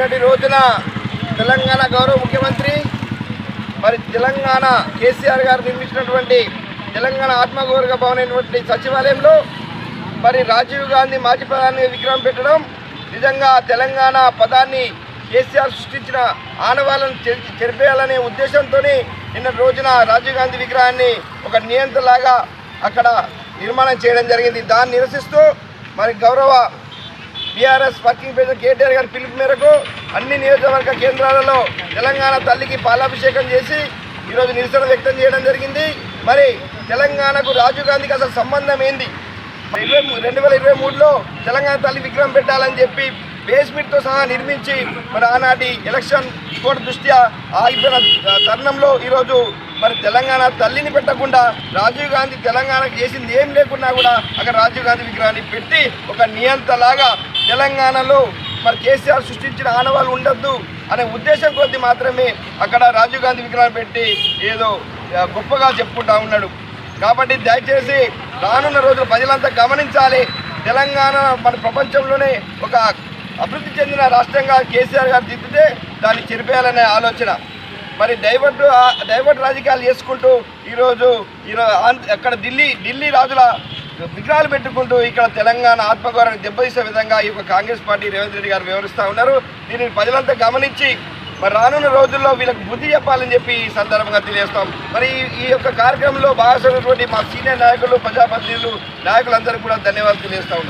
రోజున తెలంగాణ గౌరవ ముఖ్యమంత్రి మరి తెలంగాణ కేసీఆర్ గారు నిర్మించినటువంటి తెలంగాణ ఆత్మగౌరవ భవన్ అయినటువంటి సచివాలయంలో మరి రాజీవ్ గాంధీ మాజీ ప్రధాని విగ్రహం పెట్టడం నిజంగా తెలంగాణ పదాన్ని కేసీఆర్ సృష్టించిన ఆనవాళ్ళను చెరిపేయాలనే ఉద్దేశంతో నిన్న రోజున రాజీవ్ గాంధీ విగ్రహాన్ని ఒక నియంత్రలాగా అక్కడ నిర్మాణం చేయడం జరిగింది. దాన్ని నిరసిస్తూ మరి గౌరవ బీఆర్ఎస్ వర్కింగ్ ప్రెసిడెంట్ కేటీఆర్ గారి పిలుపు మేరకు అన్ని నియోజకవర్గ కేంద్రాలలో తెలంగాణ తల్లికి పాలాభిషేకం చేసి ఈరోజు నిరసన వ్యక్తం చేయడం జరిగింది. మరి తెలంగాణకు రాజీవ్ గాంధీకి అసలు సంబంధం ఏంది? ఇరవై రెండు వేల ఇరవై మూడులో తెలంగాణ తల్లి విగ్రహం పెట్టాలని చెప్పి బేస్మెంట్తో సహా నిర్మించి మరి ఆనాటి ఎలక్షన్ కోడ్ దృష్ట్యా ఆగిపోయిన తరుణంలో ఈరోజు మరి తెలంగాణ తల్లిని పెట్టకుండా రాజీవ్ గాంధీ తెలంగాణకు చేసింది ఏం లేకున్నా కూడా అక్కడ రాజీవ్ గాంధీ విగ్రహాన్ని పెట్టి ఒక నియంతలాగా తెలంగాణలో మరి కేసీఆర్ సృష్టించిన ఆనవాళ్ళు ఉండొద్దు అనే ఉద్దేశం కొద్దీ మాత్రమే అక్కడ రాజీవ్ గాంధీ విగ్రహం పెట్టి ఏదో గొప్పగా చెప్పుకుంటా ఉన్నాడు. కాబట్టి దయచేసి రానున్న రోజులు ప్రజలంతా గమనించాలి. తెలంగాణ మన ప్రపంచంలోనే ఒక అభివృద్ధి చెందిన రాష్ట్రంగా కేసీఆర్ గారు దిద్దితే దాన్ని చెరిపేయాలనే ఆలోచన. మరి డైవర్ట్ డైవర్ట్ రాజకీయాలు చేసుకుంటూ ఈరోజు ఈరోజు అక్కడ ఢిల్లీ ఢిల్లీ రాజుల విగ్రహాలు పెట్టుకుంటూ ఇక్కడ తెలంగాణ ఆత్మగౌరవాన్ని దెబ్బతీసే విధంగా ఈ యొక్క కాంగ్రెస్ పార్టీ రేవంత్ రెడ్డి గారు వివరిస్తూ ఉన్నారు. దీనిని ప్రజలంతా గమనించి మరి రానున్న రోజుల్లో వీళ్ళకి బుద్ధి చెప్పాలని చెప్పి ఈ సందర్భంగా తెలియజేస్తాం. మరి ఈ- యొక్క కార్యక్రమంలో భాగస్వామైనటువంటి మా సీనియర్ నాయకులు ప్రజాప్రతినిధులు నాయకులందరికీ కూడా ధన్యవాదాలు తెలియజేస్తా